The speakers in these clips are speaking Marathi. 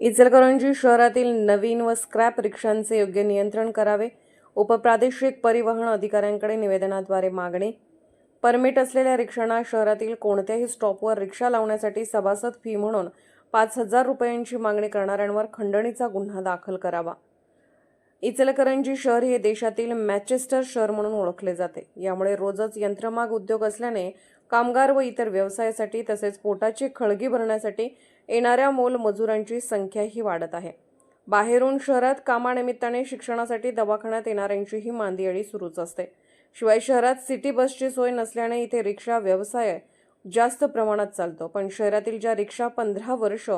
इचलकरंजी शहरातील नवीन व स्क्रॅप रिक्षांचे योग्य नियंत्रण करावे उपप्रादेशिक परिवहन अधिकाऱ्यांकडे निवेदनाद्वारे मागणी. परमिट असलेल्या रिक्षांना शहरातील कोणत्याही स्टॉपवर रिक्षा लावण्यासाठी सभासद फी म्हणून पाच हजार रुपयांची मागणी करणाऱ्यांवर खंडणीचा गुन्हा दाखल करावा. इचलकरंजी शहर हे देशातील मॅचेस्टर शहर म्हणून ओळखले जाते. यामुळे रोजच यंत्रमाग उद्योग असल्याने कामगार व इतर व्यवसायासाठी तसेच पोटाची खळगी भरण्यासाठी येणाऱ्या मोल मजुरांची संख्याही वाढत आहे. बाहेरून शहरात कामानिमित्ताने शिक्षणासाठी दवाखान्यात येणाऱ्यांचीही मांदियाळी सुरूच असते. शिवाय शहरात सिटी बसची सोय नसल्याने इथे रिक्षा व्यवसाय जास्त प्रमाणात चालतो. पण शहरातील ज्या रिक्षा पंधरा वर्ष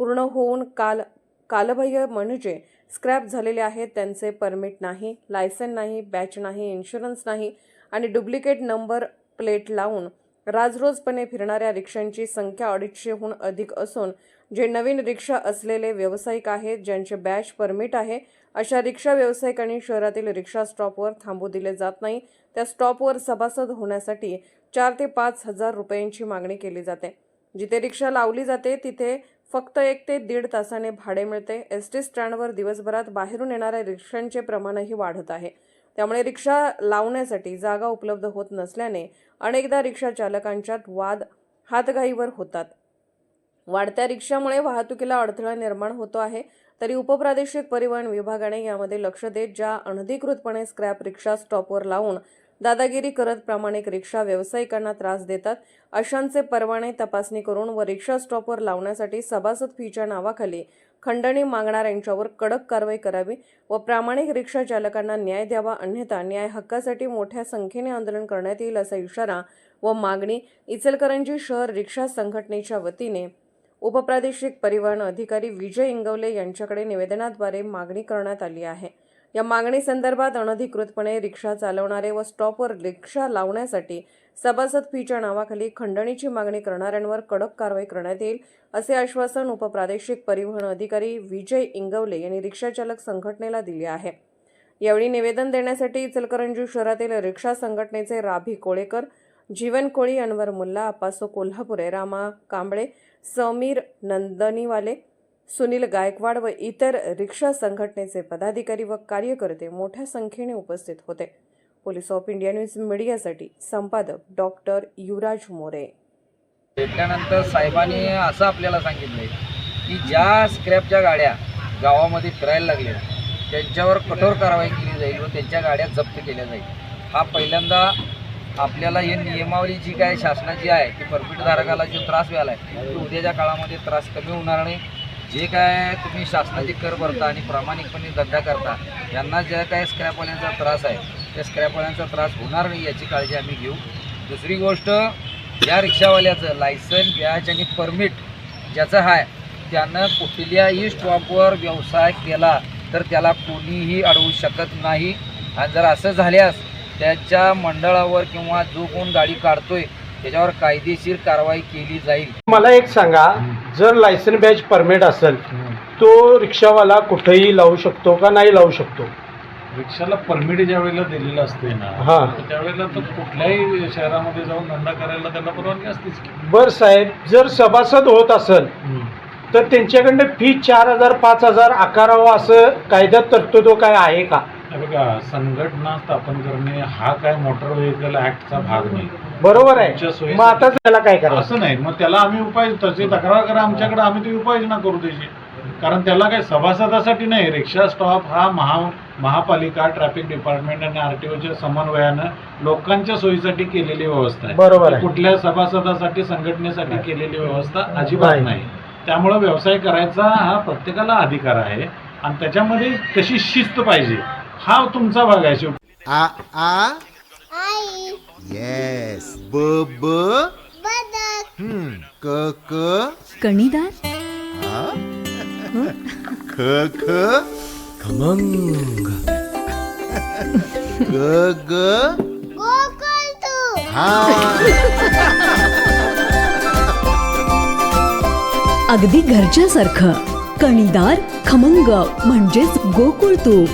पूर्ण होऊन काल कालबाह्य म्हणजे स्क्रॅप झालेले आहेत त्यांचे परमिट नाही लायसन नाही बॅच नाही इन्शुरन्स नाही आणि डुप्लिकेट नंबर प्लेट लावून राजरोजपणे फिरणाऱ्या रिक्षांची संख्या अडीचशेहून अधिक असून जे नवीन रिक्षा असलेले व्यावसायिक आहेत ज्यांचे बॅच परमिट आहे अशा रिक्षा व्यावसायिकांनी शहरातील रिक्षा स्टॉपवर थांबू दिले जात नाही. त्या स्टॉपवर सभासद होण्यासाठी चार ते पाच हजार रुपयांची मागणी केली जाते. जिथे रिक्षा लावली जाते तिथे फक्त एक ते दीड तासाने भाडे मिळते. एस टी स्टँडवर दिवसभरात बाहेरून येणाऱ्या रिक्षांचे प्रमाणही वाढत आहे. त्यामुळे रिक्षा लावण्यासाठी जागा उपलब्ध होत नसल्याने अनेकदा रिक्षा चालकांच्यात वाद हातघाईवर होतात. वाढत्या रिक्षामुळे वाहतुकीला अडथळा निर्माण होतो आहे. तरी उपप्रादेशिक परिवहन विभागाने यामध्ये लक्ष देत ज्या अनधिकृतपणे स्क्रॅप रिक्षा स्टॉपवर लावून दादागिरी करत प्रामाणिक रिक्षा व्यावसायिकांना त्रास देतात. अशांचे परवाने तपासणी करून व रिक्षा स्टॉपवर लावण्यासाठी सभासद फीच्या नावाखाली खंडणी मागणाऱ्यांच्यावर कडक कारवाई करावी व प्रामाणिक रिक्षा चालकांना न्याय द्यावा अन्यथा न्याय हक्कासाठी मोठ्या संख्येने आंदोलन करण्यात येईल असा इशारा व मागणी इचलकरंजी शहर रिक्षा संघटनेच्या वतीने उपप्रादेशिक परिवहन अधिकारी विजय इंगवले यांच्याकडे निवेदनाद्वारे मागणी करण्यात आली आहे. या मागणीसंदर्भात अनधिकृतपणे रिक्षा चालवणारे व स्टॉपवर रिक्षा लावण्यासाठी सभासद फीच्या नावाखाली खंडणीची मागणी करणाऱ्यांवर कडक कारवाई करण्यात येईल असे आश्वासन उपप्रादेशिक परिवहन अधिकारी विजय इंगवले यांनी रिक्षाचालक संघटनेला दिले आहे. यावेळी निवेदन देण्यासाठी इचलकरंजी शहरातील रिक्षा संघटनेचे राभी कोळेकर जीवन कोळी अनवर मुल्ला अप्पासो कोल्हापुरे रामा कांबळे समीर नंदनीवाले सुनील गायकवाड व इतर रिक्षा संघटनेचे पदाधिकारी व कार्यकर्ते मोठ्या संख्येने उपस्थित होते. पोलीस ऑफ इंडिया न्यूज मीडियासाठी संपादक डॉक्टर युवराज मोरे. भेटल्यानंतर साहेबांनी असं आपल्याला सांगितलं की ज्या स्क्रॅपच्या गाड्या गावामध्ये फिरायला लागल्या त्यांच्यावर कठोर कारवाई केली जाईल व त्यांच्या गाड्या जप्त केल्या जाईल. हा पहिल्यांदा आपल्याला ही नियमावली जी काय शासनाची आहे ती परमिटधारकाला जो त्रास व्हायला आहे तो उद्याच्या काळामध्ये त्रास कमी होणार नाही. जे काय तुम्ही शासनाचे कर भरता आणि प्रामाणिकपणे धंदा करता यांना ज्या काय स्क्रॅपवाल्यांचा त्रास आहे त्या स्क्रॅपवाल्यांचा त्रास होणार नाही याची काळजी आम्ही घेऊ. दुसरी गोष्ट या रिक्षावाल्याचं लायसन बॅच आणि परमिट ज्याचं आहे त्यानं कुठल्याही स्टॉपवर व्यवसाय केला तर त्याला कोणीही अडवू शकत नाही. आणि जर असं झाल्यास त्याच्या मंडळावर किंवा जो कोण गाडी काढतोय त्याच्यावर कायदेशीर कारवाई केली जाईल. मला एक सांगा जर लायसन बॅच परमिट असेल तो रिक्षावाला कुठेही लावू शकतो का नाही लावू शकतो रिक्षाला परमिट ज्या वेळेला दिलेलं असते ना हा. त्यावेळेला तर कुठल्याही शहरामध्ये जाऊन धंदा करायला त्यांना परवानगी असतेच की. बर साहेब जर सभासद होत असेल तर त्यांच्याकडनं फी चार हजार पाच हजार आकारावं असं कायद्यात तरतुद काय आहे का हे बघा संघटना स्थापन करणे हा काय मोटर व्हेकल ऍक्टचा भाग नाही. बरोबर तुमच्या आहे सोयीसाठी- मग आता त्याला काय करायचं? असं नाही. मग त्याला आम्ही उपाय तशी तक्रार करा आमच्याकडे आम्ही ती उपाययोजना करू त्याची कारण त्याला काही सभासदासाठी नाही. रिक्षा स्टॉप हा महा महापालिका ट्रॅफिक डिपार्टमेंट आणि आर टी ओच्या समन्वयानं लोकांच्या सोयीसाठी केलेली व्यवस्था आहे. बरोबर आहे. कुठल्या सभासदासाठी संघटनेसाठी केलेली व्यवस्था अजिबात नाही. नाही. त्यामुळं व्यवसाय करायचा हा प्रत्येकाला अधिकार आहे. आणि त्याच्यामध्ये कशी शिस्त पाहिजे? हा तुमचा भाग आहे शेवटी आ आ? येस ब ब? हम्म, क क? कणीदार ख ख? खमंग. ग ग? गोकुल तू. अगदी घरच्यासारखं. कणीदार खमंग म्हणजेच गोकुळ तूप